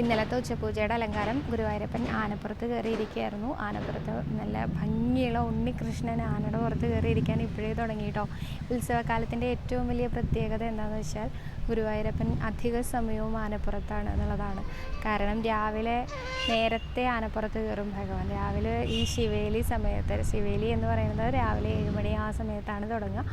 ഇന്നലത്തെ ഉച്ചപൂജയുടെ അലങ്കാരം ഗുരുവായൂരപ്പൻ ആനപ്പുറത്ത് കയറിയിരിക്കുകയായിരുന്നു. ആനപ്പുറത്ത് നല്ല ഭംഗിയുള്ള ഉണ്ണികൃഷ്ണൻ ആനയുടെ പുറത്ത് കയറിയിരിക്കാൻ ഇപ്പോഴേ തുടങ്ങി കേട്ടോ ഉത്സവകാലത്തിന്റെ ഏറ്റവും വലിയ പ്രത്യേകത എന്താണെന്ന് വെച്ചാൽ ഗുരുവായൂരപ്പൻ അധിക സമയവും ആനപ്പുറത്താണ് എന്നുള്ളതാണ്. കാരണം രാവിലെ നേരത്തെ ആനപ്പുറത്ത് കയറും ഭഗവാൻ. രാവിലെ ഈ ശിവേലി സമയത്ത് ശിവേലി എന്ന് പറയുന്നത് രാവിലെ ഏഴുമണി ആ സമയത്താണ് തുടങ്ങുക.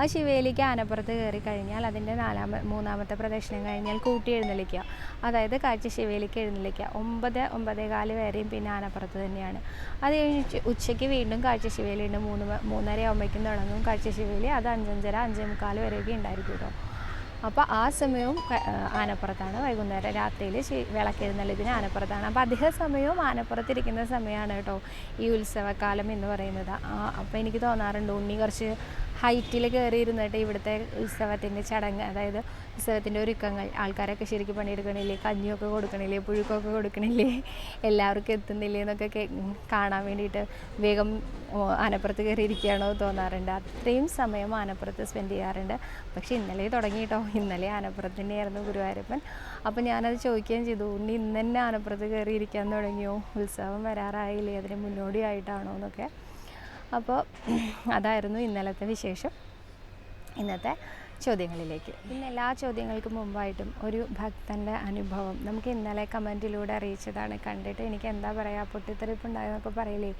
ആ ശിവേലിക്ക് ആനപ്പുറത്ത് കയറി കഴിഞ്ഞാൽ അതിന്റെ നാലാമ മൂന്നാമത്തെ പ്രദക്ഷിണം കഴിഞ്ഞാൽ കൂട്ടി എഴുന്നള്ളിക്കുക. അതായത് കാഴ്ച ശിവേലിക്ക് എഴുന്നള്ളിക്കുക. ഒമ്പത് ഒമ്പതേ കാൽ വരെയും പിന്നെ ആനപ്പുറത്ത് തന്നെയാണ്. അത് കഴിഞ്ഞ് ഉച്ചയ്ക്ക് വീണ്ടും കാഴ്ച ശിവേലി ഉണ്ട്. മൂന്ന് മൂന്നര ആകുമ്പോഴേക്കും തുടങ്ങും കാഴ്ച ശിവേലി. അത് അഞ്ചഞ്ചര അഞ്ചേ മുക്കാൽ വരെയൊക്കെ ഉണ്ടായിരിക്കും കേട്ടോ. അപ്പോൾ ആ സമയവും ആനപ്പുറത്താണ് വൈകുന്നേരം. രാത്രിയിൽ വിളക്കെഴുന്നള്ളിതിന് ആനപ്പുറത്താണ്. അപ്പോൾ അധിക സമയവും ആനപ്പുറത്തിരിക്കുന്ന സമയമാണ് കേട്ടോ ഈ ഉത്സവകാലം എന്ന് പറയുന്നത്. അപ്പോൾ എനിക്ക് തോന്നാറുണ്ട് ഉണ്ണി കുറച്ച് ഹൈറ്റിൽ കയറി ഇരുന്നിട്ട് ഇവിടുത്തെ ഉത്സവത്തിന്റെ ചടങ്ങ് അതായത് ഉത്സവത്തിന്റെ ഒരുക്കങ്ങൾ ആൾക്കാരൊക്കെ ശരിക്കും പണിയെടുക്കണില്ലേ കഞ്ഞിയൊക്കെ കൊടുക്കണില്ലേ പുഴുക്കൊക്കെ കൊടുക്കണില്ലേ എല്ലാവർക്കും എത്തുന്നില്ലേ എന്നൊക്കെ കാണാൻ വേണ്ടിയിട്ട് വേഗം ആനപ്പുറത്ത് കയറി എന്ന് തോന്നാറുണ്ട്. അത്രയും സമയം ആനപ്പുറത്ത് സ്പെൻഡ് ചെയ്യാറുണ്ട്. പക്ഷേ ഇന്നലെ തുടങ്ങി കേട്ടോ ഇന്നലെ ആനപ്പുറത്ത് തന്നെയായിരുന്നു ഗുരുവായൂരപ്പൻ. അപ്പോൾ ഞാനത് ചോദിക്കുകയും ചെയ്തു ഇന്ന് തന്നെ ആനപ്പുറത്ത് കയറി ഇരിക്കാൻ തുടങ്ങിയോ? ഉത്സവം വരാറായില്ലേ? അതിന് മുന്നോടിയായിട്ടാണോ? എന്നൊക്കെ. അപ്പോൾ അതായിരുന്നു ഇന്നലത്തെ വിശേഷം. ഇന്നത്തെ ചോദ്യങ്ങളിലേക്ക്. ഇന്ന് എല്ലാ ചോദ്യങ്ങൾക്കും മുമ്പായിട്ടും ഒരു ഭക്തന്റെ അനുഭവം. നമുക്ക് ഇന്നലെ കമന്റിലൂടെ അറിയിച്ചതാണ്. കണ്ടിട്ട് എനിക്ക് എന്താ പറയുക പൊട്ടിത്തെറിപ്പുണ്ടായെന്നൊക്കെ പറയില്ലേ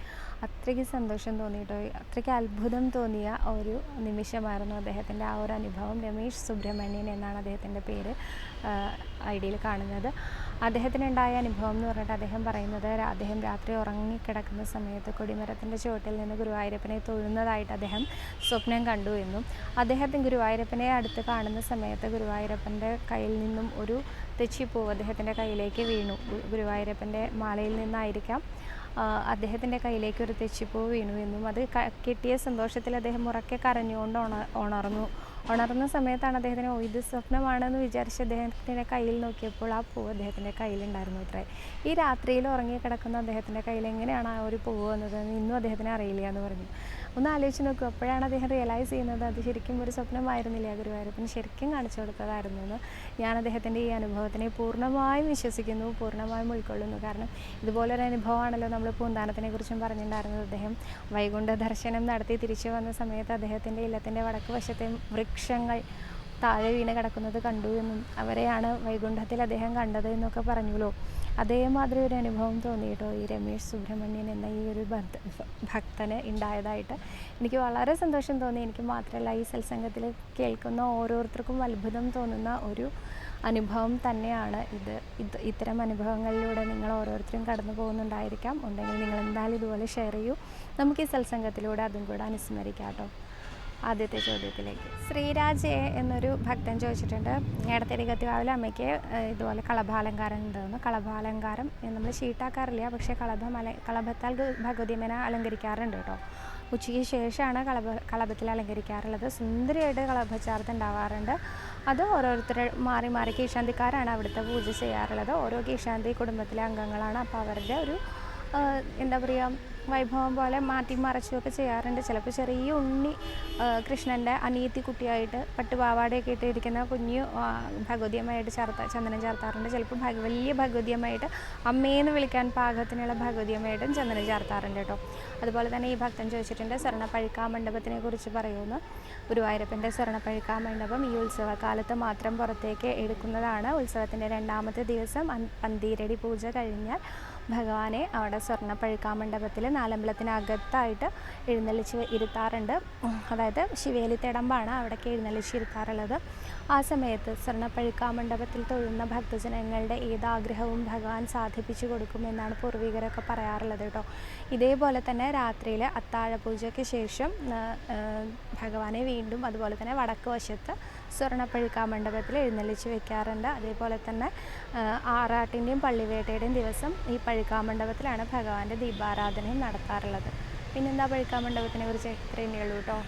അത്രയ്ക്ക് സന്തോഷം തോന്നിയിട്ടോ അത്രയ്ക്ക് അത്ഭുതം തോന്നിയ ഒരു നിമിഷമായിരുന്നു അദ്ദേഹത്തിന്റെ ആ ഒരു അനുഭവം. രമേശ് സുബ്രഹ്മണ്യൻ എന്നാണ് അദ്ദേഹത്തിന്റെ പേര് ഐ ഡിയിൽ കാണുന്നത്. അദ്ദേഹത്തിനുണ്ടായ അനുഭവം എന്ന് പറഞ്ഞിട്ട് അദ്ദേഹം പറയുന്നത് അദ്ദേഹം രാത്രി ഉറങ്ങിക്കിടക്കുന്ന സമയത്ത് കൊടിമരത്തിന്റെ ചുവട്ടിൽ നിന്ന് ഗുരുവായൂരപ്പനെ തൊഴുന്നതായിട്ട് അദ്ദേഹം സ്വപ്നം കണ്ടു എന്നും അദ്ദേഹത്തിന് ഗുരുവായൂരപ്പനെ അടുത്ത് കാണുന്ന സമയത്ത് ഗുരുവായൂരപ്പന്റെ കയ്യിൽ നിന്നും ഒരു തെച്ചിപ്പൂവ് അദ്ദേഹത്തിന്റെ കയ്യിലേക്ക് വീണു. ഗുരുവായൂരപ്പന്റെ മാലയിൽ നിന്നായിരിക്കാം അദ്ദേഹത്തിന്റെ കയ്യിലേക്ക് ഒരു തെച്ചിപ്പൂ വീണു എന്നും അത് കിട്ടിയ സന്തോഷത്തിൽ അദ്ദേഹം ഉറക്കെ കരഞ്ഞുകൊണ്ട് ഉണ ഉണർന്നു. ഉണർന്ന സമയത്താണ് അദ്ദേഹത്തിന് ഓ ഇത് സ്വപ്നമാണെന്ന് വിചാരിച്ച് അദ്ദേഹത്തിന്റെ കയ്യിൽ നോക്കിയപ്പോൾ ആ പൂവ് അദ്ദേഹത്തിന്റെ കയ്യിലുണ്ടായിരുന്നു അത്രേ ഈ രാത്രിയിൽ ഉറങ്ങി കിടക്കുന്ന അദ്ദേഹത്തിന്റെ കയ്യിൽ എങ്ങനെയാണ് ആ ഒരു പൂവ് വന്നത് ഇന്നും അദ്ദേഹത്തിന് അറിയില്ല എന്ന് പറഞ്ഞു. ഒന്ന് ആലോചിച്ച് നോക്കൂ അപ്പോഴാണ് അദ്ദേഹം റിയലൈസ് ചെയ്യുന്നത് അത് ശരിക്കും ഒരു സ്വപ്നമായിരുന്നില്ല ഗുരുവായൂരപ്പൻ? ശരിക്കും കാണിച്ചു കൊടുത്തതായിരുന്നു എന്ന്. ഞാൻ അദ്ദേഹത്തിന്റെ ഈ അനുഭവത്തിനെ പൂർണമായും വിശ്വസിക്കുന്നു പൂർണമായും ഉൾക്കൊള്ളുന്നു. കാരണം ഇതുപോലൊരു അനുഭവമാണല്ലോ നമ്മൾ പൂന്താനത്തിനെ കുറിച്ചും പറഞ്ഞിട്ടുണ്ടായിരുന്നത്. അദ്ദേഹം വൈകുണ്ഠ ദർശനം നടത്തി തിരിച്ചു വന്ന സമയത്ത് അദ്ദേഹത്തിന്റെ ഇല്ലത്തിന്റെ വടക്ക് വശത്തെ വൃക്ഷങ്ങൾ താഴെ വീണ് കിടക്കുന്നത് കണ്ടു എന്നും അവരെയാണ് വൈകുണ്ഠത്തിൽ അദ്ദേഹം കണ്ടത് എന്നൊക്കെ പറഞ്ഞുല്ലോ അതേമാതിരി ഒരു അനുഭവം തോന്നിയിട്ടോ ഈ രമേശ് സുബ്രഹ്മണ്യൻ എന്ന ഈ ഒരു ഭക്ത ഭക്തന് ഉണ്ടായതായിട്ട്. എനിക്ക് വളരെ സന്തോഷം തോന്നി. എനിക്ക് മാത്രമല്ല ഈ സത്സംഗത്തിൽ കേൾക്കുന്ന ഓരോരുത്തർക്കും അത്ഭുതം തോന്നുന്ന ഒരു അനുഭവം തന്നെയാണ് ഇത്. ഇത് ഇത്തരം അനുഭവങ്ങളിലൂടെ നിങ്ങൾ ഓരോരുത്തരും കടന്നു പോകുന്നുണ്ടായിരിക്കാം. ഉണ്ടെങ്കിൽ നിങ്ങൾ എന്തായാലും ഇതുപോലെ ഷെയർ ചെയ്യൂ. നമുക്ക് ഈ സത്സംഗത്തിലൂടെ അതും കൂടെ അനുസ്മരിക്കാം കേട്ടോ. ആദ്യത്തെ ചോദ്യത്തിലേക്ക്. ശ്രീരാജ് എന്നൊരു ഭക്തൻ ചോദിച്ചിട്ടുണ്ട്. എടത്തേരി കത്തിവാവിലെ അമ്മയ്ക്ക് ഇതുപോലെ കളഭാലങ്കാരം ഉണ്ടെന്ന്. കളഭാലങ്കാരം നമ്മൾ ഷീട്ടാക്കാറില്ല. പക്ഷേ കളഭം അല കളഭത്താൽ ഭഗവതിയമ്മനെ അലങ്കരിക്കാറുണ്ട് കേട്ടോ. ഉച്ചയ്ക്ക് ശേഷമാണ് കളഭ കളഭത്തിൽ അലങ്കരിക്കാറുള്ളത്. സുന്ദരിയായിട്ട് കളഭച്ചാർത്ത് ഉണ്ടാവാറുണ്ട്. അത് ഓരോരുത്തർ മാറി മാറി കീശാന്തിക്കാരാണ് അവിടുത്തെ പൂജ ചെയ്യാറുള്ളത്. ഓരോ കീശാന്തി കുടുംബത്തിലെ അംഗങ്ങളാണ്. അപ്പോൾ അവരുടെ ഒരു എന്താ പറയുക വൈഭവം പോലെ മാറ്റി മറച്ചുമൊക്കെ ചെയ്യാറുണ്ട്. ചിലപ്പോൾ ചെറിയ ഉണ്ണി കൃഷ്ണന്റെ അനിയത്തി കുട്ടിയായിട്ട് പട്ടുപാവാടയൊക്കെ ഇട്ടിരിക്കുന്ന കുഞ്ഞു ഭഗവതിയമ്മയായിട്ട് ചേർത്ത ചന്ദനം ചേർത്താറുണ്ട്. ചിലപ്പോൾ ഭഗ വലിയ ഭഗവതിയമ്മയായിട്ട് അമ്മയെന്ന് വിളിക്കാൻ പാകത്തിനുള്ള ഭഗവതിയമ്മയായിട്ടും ചന്ദനം ചേർത്താറുണ്ട് കേട്ടോ. അതുപോലെ തന്നെ ഈ ഭക്തൻ ചോദിച്ചിട്ടുണ്ട് സ്വർണപ്പഴുക്കാ മണ്ഡപത്തിനെ കുറിച്ച് പറയുന്നു. ഗുരുവായൂരപ്പന്റെ സ്വർണപ്പഴുക്കാ മണ്ഡപം ഈ ഉത്സവകാലത്ത് മാത്രം പുറത്തേക്ക് എടുക്കുന്നതാണ്. ഉത്സവത്തിന്റെ രണ്ടാമത്തെ ദിവസം പന്തീരടി പൂജ കഴിഞ്ഞാൽ ഭഗവാനെ അവിടെ സ്വർണപ്പഴുക്കാ മണ്ഡപത്തിൽ നാലമ്പലത്തിനകത്തായിട്ട് എഴുന്നള്ളിച്ച് ഇരുത്താറുണ്ട്. അതായത് ശിവേലി തിടമ്പാണ് അവിടേക്ക് എഴുന്നള്ളിച്ച് ഇരുത്താറുള്ളത് ആ സമയത്ത് സ്വർണപ്പഴുക്കാ മണ്ഡപത്തിൽ തൊഴുന്ന ഭക്തജനങ്ങളുടെ ഏതാഗ്രഹവും ഭഗവാൻ സാധിപ്പിച്ചു കൊടുക്കുമെന്നാണ് പൂർവികരൊക്കെ പറയാറുള്ളത് കേട്ടോ. ഇതേപോലെ തന്നെ രാത്രിയിൽ അത്താഴപൂജയ്ക്ക് ശേഷം ഭഗവാനെ വീണ്ടും അതുപോലെ തന്നെ വടക്ക് വശത്ത് സ്വർണപ്പഴുക്കാ മണ്ഡപത്തിൽ എഴുന്നള്ളിച്ച് വെക്കാറുണ്ട്. അതേപോലെ തന്നെ ആറാട്ടിന്റെയും പള്ളിവേട്ടയുടെയും ദിവസം ഈ പഴുക്കാ മണ്ഡപത്തിലാണ് ഭഗവാന്റെ ദീപാരാധനയും നടത്താറുള്ളത്. പിന്നെന്താ പഴുക്കാ മണ്ഡപത്തിനെ കുറിച്ച് ഇത്രയും ഉള്ളൂ കേട്ടോ.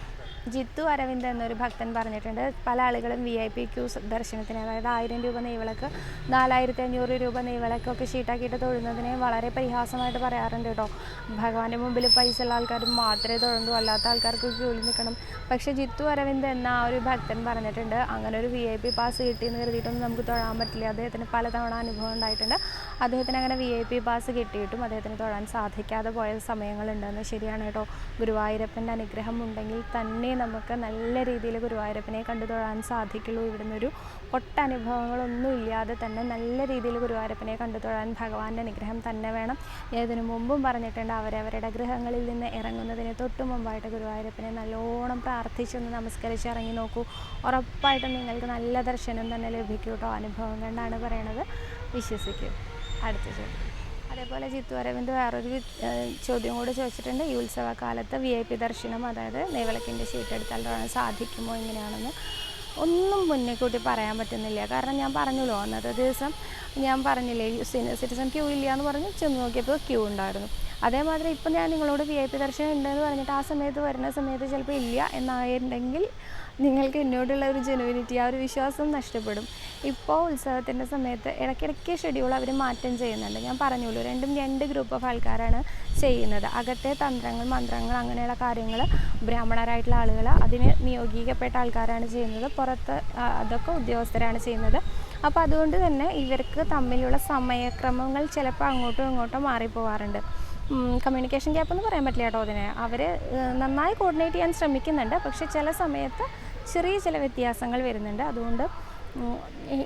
ജിത്തു അരവിന്ദ് എന്നൊരു ഭക്തൻ പറഞ്ഞിട്ടുണ്ട്. പല ആളുകളും വി ഐ പി ക്യൂ ദർശനത്തിന് അതായത് ആയിരം രൂപ നെയ്വിളക്ക് നാലായിരത്തി അഞ്ഞൂറ് രൂപ നെയ്വിളക്കൊക്കെ ഷീട്ടാക്കിയിട്ട് തൊഴുന്നതിനെ വളരെ പരിഹാസമായിട്ട് പറയാറുണ്ട് കേട്ടോ. ഭഗവാന്റെ മുമ്പിൽ പൈസ ഉള്ള ആൾക്കാർ മാത്രമേ തൊഴുന്നു അല്ലാത്ത ആൾക്കാർക്ക് ക്യൂവിൽ നിൽക്കണം. പക്ഷെ ജിത്തു അരവിന്ദ് എന്ന ആ ഒരു ഭക്തൻ പറഞ്ഞിട്ടുണ്ട് അങ്ങനെ ഒരു വി ഐ പി പാസ് കിട്ടിയെന്ന് കരുതിയിട്ടൊന്നും നമുക്ക് തൊഴാൻ പറ്റില്ല. അദ്ദേഹത്തിന് പലതവണ അനുഭവം ഉണ്ടായിട്ടുണ്ട്. അദ്ദേഹത്തിന് അങ്ങനെ വി ഐ പി പാസ് കിട്ടിയിട്ടും അദ്ദേഹത്തിന് തൊഴാൻ സാധിക്കാതെ പോയ സമയങ്ങളുണ്ടെന്ന് ശരിയാണ് കേട്ടോ. ഗുരുവായൂരപ്പന്റെ അനുഗ്രഹം ഉണ്ടെങ്കിൽ തന്നെ നമുക്ക് നല്ല രീതിയിൽ ഗുരുവായൂരപ്പനെ കണ്ടു തൊഴാൻ സാധിക്കുള്ളൂ. ഇവിടുന്ന് ഒരു ഒട്ടനുഭവങ്ങളൊന്നും ഇല്ലാതെ തന്നെ നല്ല രീതിയിൽ ഗുരുവായൂരപ്പനെ കണ്ടു തൊഴാൻ ഭഗവാന്റെ അനുഗ്രഹം തന്നെ വേണം. ഇതിനു മുമ്പും പറഞ്ഞിട്ടുണ്ട് അവരവരുടെ ഗൃഹങ്ങളിൽ നിന്ന് ഇറങ്ങുന്നതിന് തൊട്ട് മുമ്പായിട്ട് ഗുരുവായൂരപ്പനെ നല്ലോണം പ്രാർത്ഥിച്ചൊന്ന് നമസ്കരിച്ച് ഇറങ്ങി നോക്കൂ. ഉറപ്പായിട്ടും നിങ്ങൾക്ക് നല്ല ദർശനം തന്നെ ലഭിക്കൂട്ടോ കേട്ടോ. അനുഭവം കണ്ടാണ് പറയണത്. വിശ്വസിക്കും. അടുത്ത ചോദ്യം. അതേപോലെ ജിത്തു അരവിന്ദ് വേറൊരു ചോദ്യം കൂടെ ചോദിച്ചിട്ടുണ്ട്. ഈ ഉത്സവകാലത്ത് വി ഐ പി ദർശനം അതായത് നെയ്വിളക്കിന്റെ ഷീറ്റ് എടുത്താൽ സാധിക്കുമോ എങ്ങനെയാണെന്ന് ഒന്നും മുന്നേ കൂട്ടി പറയാൻ പറ്റുന്നില്ല. കാരണം ഞാൻ പറഞ്ഞല്ലോ അന്നത്തെ ദിവസം ഞാൻ പറഞ്ഞില്ലേ സിറ്റിസൺ ക്യൂ ഇല്ല എന്ന് പറഞ്ഞ് ചെന്ന് നോക്കിയപ്പോൾ ക്യൂ ഉണ്ടായിരുന്നു. അതേമാതിരി ഇപ്പം ഞാൻ നിങ്ങളോട് വി ഐ പി ദർശനം ഉണ്ടെന്ന് പറഞ്ഞിട്ട് ആ സമയത്ത് വരുന്ന സമയത്ത് ചിലപ്പോൾ ഇല്ല എന്നായിട്ടുണ്ടെങ്കിൽ നിങ്ങൾക്ക് എന്നോടുള്ള ഒരു ജെനുവിനിറ്റി ആ ഒരു വിശ്വാസം നഷ്ടപ്പെടും. ഇപ്പോൾ ഉത്സവത്തിന്റെ സമയത്ത് ഇടയ്ക്കിടയ്ക്ക് ഷെഡ്യൂൾ അവർ മാറ്റം ചെയ്യുന്നുണ്ട്. ഞാൻ പറഞ്ഞുള്ളൂ രണ്ടും രണ്ട് ഗ്രൂപ്പ് ഓഫ് ആൾക്കാരാണ് ചെയ്യുന്നത്. അകത്തെ തന്ത്രങ്ങൾ മന്ത്രങ്ങൾ അങ്ങനെയുള്ള കാര്യങ്ങൾ ബ്രാഹ്മണരായിട്ടുള്ള ആളുകൾ അതിന് നിയോഗിക്കപ്പെട്ട ആൾക്കാരാണ് ചെയ്യുന്നത്. പുറത്ത് അതൊക്കെ ഉദ്യോഗസ്ഥരാണ് ചെയ്യുന്നത്. അപ്പോൾ അതുകൊണ്ട് തന്നെ ഇവർക്ക് തമ്മിലുള്ള സമയക്രമങ്ങൾ ചിലപ്പോൾ അങ്ങോട്ടും ഇങ്ങോട്ടും മാറിപ്പോവാറുണ്ട്. കമ്മ്യൂണിക്കേഷൻ ഗ്യാപ്പ് എന്ന് പറയാൻ പറ്റില്ല കേട്ടോ അതിനെ. അവർ നന്നായി കോർഡിനേറ്റ് ചെയ്യാൻ ശ്രമിക്കുന്നുണ്ട്. പക്ഷേ ചില സമയത്ത് ചെറിയ ചില വ്യത്യാസങ്ങൾ വരുന്നുണ്ട്. അതുകൊണ്ട്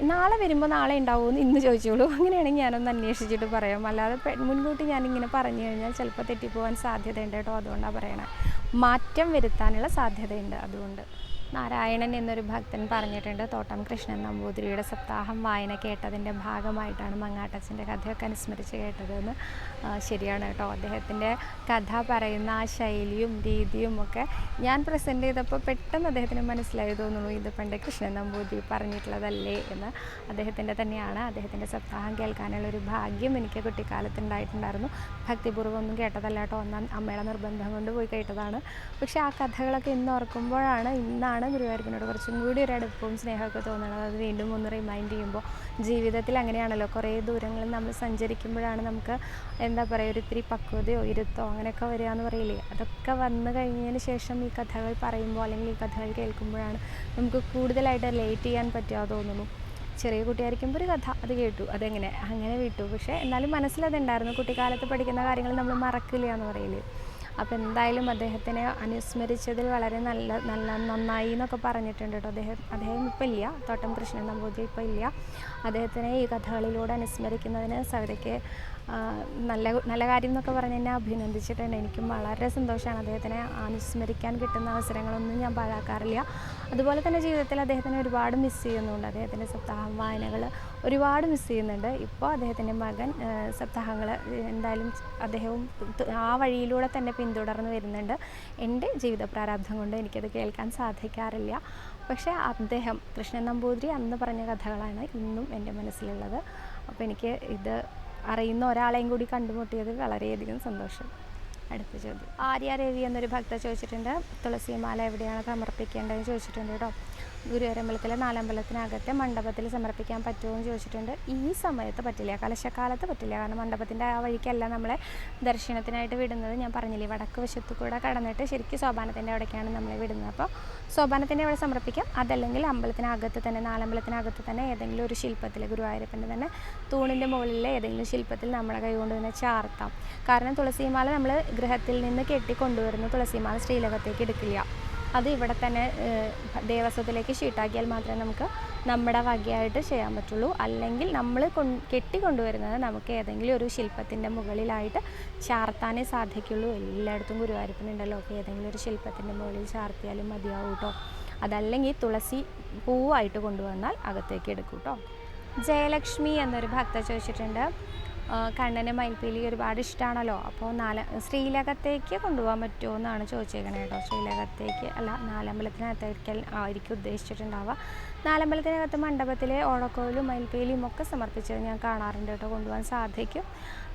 നാളെ വരുമ്പോൾ നാളെ ഉണ്ടാവുമെന്ന് ഇന്ന് ചോദിച്ചോളൂ. അങ്ങനെയാണെങ്കിൽ ഞാനൊന്ന് അന്വേഷിച്ചിട്ട് പറയാം. അല്ലാതെ മുൻകൂട്ടി ഞാനിങ്ങനെ പറഞ്ഞു കഴിഞ്ഞാൽ ചിലപ്പോൾ തെറ്റിപ്പോവാൻ സാധ്യതയുണ്ട് കേട്ടോ. അതുകൊണ്ടാണ് പറയണേ. മാറ്റം വരുത്താനുള്ള സാധ്യതയുണ്ട് അതുകൊണ്ട്. നാരായണൻ എന്നൊരു ഭക്തൻ പറഞ്ഞിട്ടുണ്ട് തോട്ടം കൃഷ്ണൻ നമ്പൂതിരിയുടെ സപ്താഹം വായന കേട്ടതിന്റെ ഭാഗമായിട്ടാണ് മങ്ങാട്ടച്ചന്റെ കഥയൊക്കെ അനുസ്മരിച്ച് കേട്ടതെന്ന് ശരിയാണ് കേട്ടോ. അദ്ദേഹത്തിന്റെ കഥ പറയുന്ന ആ ശൈലിയും രീതിയും ഒക്കെ ഞാൻ പ്രസന്റ് ചെയ്തപ്പോൾ പെട്ടെന്ന് അദ്ദേഹത്തിന് മനസ്സിലായി തോന്നുന്നു ഇത് പണ്ട് കൃഷ്ണൻ നമ്പൂതിരി പറഞ്ഞിട്ടുള്ളതല്ലേ എന്ന്. അദ്ദേഹത്തിന്റെ തന്നെയാണ്. അദ്ദേഹത്തിന്റെ സപ്താഹം കേൾക്കാനുള്ള ഒരു ഭാഗ്യം എനിക്ക് കുട്ടിക്കാലത്ത് ഉണ്ടായിട്ടുണ്ടായിരുന്നു ഭക്തിപൂർവം ഒന്നും കേട്ടതല്ല കേട്ടോ. ഒന്നാം അമ്മയുടെ നിർബന്ധം കൊണ്ട് പോയി കേട്ടതാണ്. പക്ഷേ ആ കഥകളൊക്കെ ഇന്ന് ഓർക്കുമ്പോഴാണ് ഇന്നാണ് ഗുരുവായൂരപ്പനോട് കുറച്ചും കൂടി ഒരു അടുപ്പവും സ്നേഹമൊക്കെ തോന്നുന്നത് അത് വീണ്ടും ഒന്ന് റിമൈൻഡ് ചെയ്യുമ്പോൾ ജീവിതത്തിൽ അങ്ങനെയാണല്ലോ കുറേ ദൂരങ്ങൾ നമ്മൾ സഞ്ചരിക്കുമ്പോഴാണ് നമുക്ക് എന്താ പറയുക ഒരു ഇത്തിരി പക്വതയോ ഇരുത്തോ അങ്ങനെയൊക്കെ വരിക എന്ന് പറയില്ലേ? അതൊക്കെ വന്നു കഴിഞ്ഞതിന് ശേഷം ഈ കഥകൾ പറയുമ്പോൾ അല്ലെങ്കിൽ ഈ കഥകൾ കേൾക്കുമ്പോഴാണ് നമുക്ക് കൂടുതലായിട്ട് റിലേറ്റ് ചെയ്യാൻ പറ്റുക തോന്നുന്നു. ചെറിയ കുട്ടിയായിരിക്കുമ്പോൾ ഒരു കഥ അത് കേട്ടു അതെങ്ങനെ? അങ്ങനെ വിട്ടു. പക്ഷേ എന്നാലും മനസ്സിലതുണ്ടായിരുന്നു കുട്ടിക്കാലത്ത് പഠിക്കുന്ന കാര്യങ്ങൾ നമ്മൾ മറക്കില്ല എന്ന് പറയില്ലേ? അപ്പോൾ എന്തായാലും അദ്ദേഹത്തിനെ അനുസ്മരിച്ചതിൽ വളരെ നല്ല നല്ല നന്നായി എന്നൊക്കെ പറഞ്ഞിട്ടുണ്ട് കേട്ടോ. അദ്ദേഹം അദ്ദേഹം ഇപ്പം ഇല്ല. തോട്ടം കൃഷ്ണൻ നമ്പൂതിരി ഇപ്പം ഇല്ല. അദ്ദേഹത്തിനെ ഈ കഥകളിലൂടെ അനുസ്മരിക്കുന്നതിന് സവിതയ്ക്ക് നല്ല നല്ല കാര്യം എന്നൊക്കെ പറഞ്ഞ് എന്നെ അഭിനന്ദിച്ചിട്ടുണ്ട്. എനിക്കും വളരെ സന്തോഷമാണ് അദ്ദേഹത്തിനെ അനുസ്മരിക്കാൻ കിട്ടുന്ന അവസരങ്ങളൊന്നും ഞാൻ പാഴാക്കാറില്ല. അതുപോലെ തന്നെ ജീവിതത്തിൽ അദ്ദേഹത്തിനെ ഒരുപാട് മിസ് ചെയ്യുന്നുണ്ട്. അദ്ദേഹത്തിന്റെ സപ്താഹം വായനകൾ ഒരുപാട് മിസ് ചെയ്യുന്നുണ്ട്. ഇപ്പോൾ അദ്ദേഹത്തിന്റെ മകൻ സപ്താഹങ്ങൾ എന്തായാലും അദ്ദേഹവും ആ വഴിയിലൂടെ തന്നെ പിന്തുടർന്ന് വരുന്നുണ്ട്. എന്റെ ജീവിത പ്രാരാബ്ധം കൊണ്ട് എനിക്കത് കേൾക്കാൻ സാധിക്കാറില്ല. പക്ഷേ അദ്ദേഹം കൃഷ്ണൻ നമ്പൂതിരി അന്ന് പറഞ്ഞ കഥകളാണ് ഇന്നും എന്റെ മനസ്സിലുള്ളത്. അപ്പോൾ എനിക്ക് ഇത് അറിയുന്ന ഒരാളെയും കൂടി കണ്ടുമുട്ടിയത് വളരെയധികം സന്തോഷം. അടുത്ത ചോദ്യം. ആര്യ രവി എന്നൊരു ഭക്ത ചോദിച്ചിട്ടുണ്ട്. തുളസിമാല എവിടെയാണ് സമർപ്പിക്കേണ്ടതെന്ന് ചോദിച്ചിട്ടുണ്ട് കേട്ടോ. ഗുരുവരമ്പലത്തിലെ നാലമ്പലത്തിനകത്തെ മണ്ഡപത്തിൽ സമർപ്പിക്കാൻ പറ്റുമോ എന്ന് ചോദിച്ചിട്ടുണ്ട്. ഈ സമയത്ത് പറ്റില്ല. കലശക്കാലത്ത് പറ്റില്ല. കാരണം മണ്ഡപത്തിന്റെ ആ വഴിക്കല്ല നമ്മളെ ദർശനത്തിനായിട്ട് വിടുന്നത്. ഞാൻ പറഞ്ഞില്ലേ വടക്ക് വശത്തു കൂടെ കടന്നിട്ട് ശരിക്കും സോപാനത്തിന്റെ അവിടേക്കാണ് നമ്മളെ വിടുന്നത്. അപ്പോൾ സോപാനത്തിന്റെ അവിടെ സമർപ്പിക്കാം. അതല്ലെങ്കിൽ അമ്പലത്തിനകത്ത് തന്നെ നാലമ്പലത്തിനകത്ത് തന്നെ ഏതെങ്കിലും ഒരു ശില്പത്തിൽ ഗുരുവായൂരപ്പന്റെ തന്നെ തൂണിന്റെ മുകളിലെ ഏതെങ്കിലും ശില്പത്തിൽ നമ്മളെ കൈകൊണ്ട് തന്നെ ചാർത്താം. കാരണം തുളസിമാല നമ്മൾ ഗൃഹത്തിൽ നിന്ന് കെട്ടി കൊണ്ടുവരുന്ന തുളസിമാല ശ്രീലകത്തേക്ക് എടുക്കില്ല. അത് ഇവിടെ തന്നെ ദേവസ്വത്തിലേക്ക് ഷീട്ടാക്കിയാൽ മാത്രമേ നമുക്ക് നമ്മുടെ വകയായിട്ട് ചെയ്യാൻ പറ്റുള്ളൂ. അല്ലെങ്കിൽ നമ്മൾ കെട്ടിക്കൊണ്ടുവരുന്നത് നമുക്ക് ഏതെങ്കിലും ഒരു ശില്പത്തിന്റെ മുകളിലായിട്ട് ചാർത്താനേ സാധിക്കുള്ളൂ. എല്ലായിടത്തും ഗുരുവായൂരപ്പനുണ്ടല്ലോ. അപ്പോൾ ഏതെങ്കിലും ഒരു ശില്പത്തിന്റെ മുകളിൽ ചാർത്തിയാലും മതിയാവും കേട്ടോ. അതല്ലെങ്കിൽ തുളസി പൂവായിട്ട് കൊണ്ടുവന്നാൽ അകത്തേക്ക് എടുക്കും കേട്ടോ. ജയലക്ഷ്മി എന്നൊരു ഭക്ത ചോദിച്ചിട്ടുണ്ട്. കണ്ണന് മയിൽപ്പീലി ഒരുപാട് ഇഷ്ടമാണല്ലോ അപ്പോൾ നാല ശ്രീലകത്തേക്ക് കൊണ്ടുപോകാൻ പറ്റുമോ എന്നാണ് ചോദിച്ചേക്കണേ കേട്ടോ. ശ്രീലകത്തേക്ക് അല്ല നാലമ്പലത്തിനകത്തേക്ക് ആയിരിക്കും ഉദ്ദേശിച്ചിട്ടുണ്ടാവുക. നാലമ്പലത്തിനകത്ത് മണ്ഡപത്തിലെ ഓണക്കോയിലും മയിൽപ്പീലിയും ഒക്കെ സമർപ്പിച്ചത് ഞാൻ കാണാറുണ്ട് കേട്ടോ. കൊണ്ടുപോകാൻ സാധിക്കും.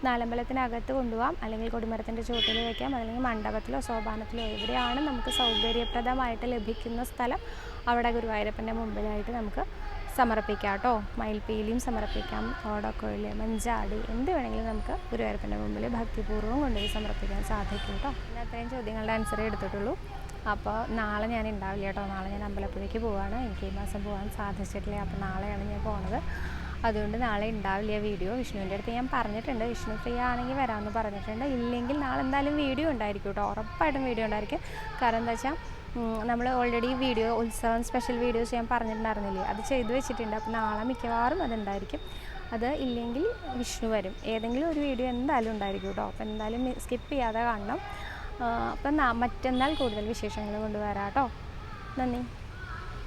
നാലമ്പലത്തിനകത്ത് കൊണ്ടുപോകാം. അല്ലെങ്കിൽ കൊടിമരത്തിന്റെ ചുവട്ടിൽ വയ്ക്കാം അല്ലെങ്കിൽ മണ്ഡപത്തിലോ സോപാനത്തിലോ എവിടെയാണ് നമുക്ക് സൗകര്യപ്രദമായിട്ട് ലഭിക്കുന്ന സ്ഥലം അവിടെ ഗുരുവായൂരപ്പന്റെ മുമ്പിലായിട്ട് നമുക്ക് സമർപ്പിക്കാം കേട്ടോ മയിൽപ്പീലിയും സമർപ്പിക്കാം. ഓടക്കൊയിൽ മഞ്ചാടി എന്ത് വേണമെങ്കിലും നമുക്ക് ഗുരുവായൂരപ്പന്റെ മുമ്പിൽ ഭക്തിപൂർവം കൊണ്ടുപോയി സമർപ്പിക്കാൻ സാധിക്കും കേട്ടോ ഇന്ന് അത്രയും ചോദ്യങ്ങളുടെ ആൻസറേ എടുത്തിട്ടുള്ളൂ. അപ്പോൾ നാളെ ഞാൻ ഉണ്ടാവില്ല കേട്ടോ. നാളെ ഞാൻ അമ്പലപ്പുഴയ്ക്ക് പോവാണ്. എനിക്ക് ഈ മാസം പോകാൻ സാധിച്ചിട്ടില്ല. അപ്പോൾ നാളെയാണ് ഞാൻ പോണത്. അതുകൊണ്ട് നാളെ ഉണ്ടാവില്ല വീഡിയോ. വിഷ്ണുവിന്റെ അടുത്ത് ഞാൻ പറഞ്ഞിട്ടുണ്ട്. വിഷ്ണു ഫ്രീ ആണെങ്കിൽ വരാമെന്ന് പറഞ്ഞിട്ടുണ്ട്. ഇല്ലെങ്കിൽ നാളെ എന്തായാലും വീഡിയോ ഉണ്ടായിരിക്കും കേട്ടോ. ഉറപ്പായിട്ടും വീഡിയോ ഉണ്ടായിരിക്കും. കാരണം എന്താ വെച്ചാൽ നമ്മൾ ഓൾറെഡി വീഡിയോ ഉത്സവം സ്പെഷ്യൽ വീഡിയോസ് ഞാൻ പറഞ്ഞിട്ടുണ്ടായിരുന്നില്ലേ? അത് ചെയ്തു വെച്ചിട്ടുണ്ട്. അപ്പോൾ നാളെ മിക്കവാറും അതുണ്ടായിരിക്കും അത് ഇല്ലെങ്കിൽ വിഷ്ണു വരും. ഏതെങ്കിലും ഒരു വീഡിയോ എന്തായാലും ഉണ്ടായിരിക്കും കേട്ടോ. അപ്പോൾ എന്തായാലും സ്കിപ്പ് ചെയ്യാതെ കാണണം. അപ്പം മറ്റന്നാൾ കൂടുതൽ വിശേഷങ്ങൾ കൊണ്ടുവരാം കേട്ടോ. നന്ദി.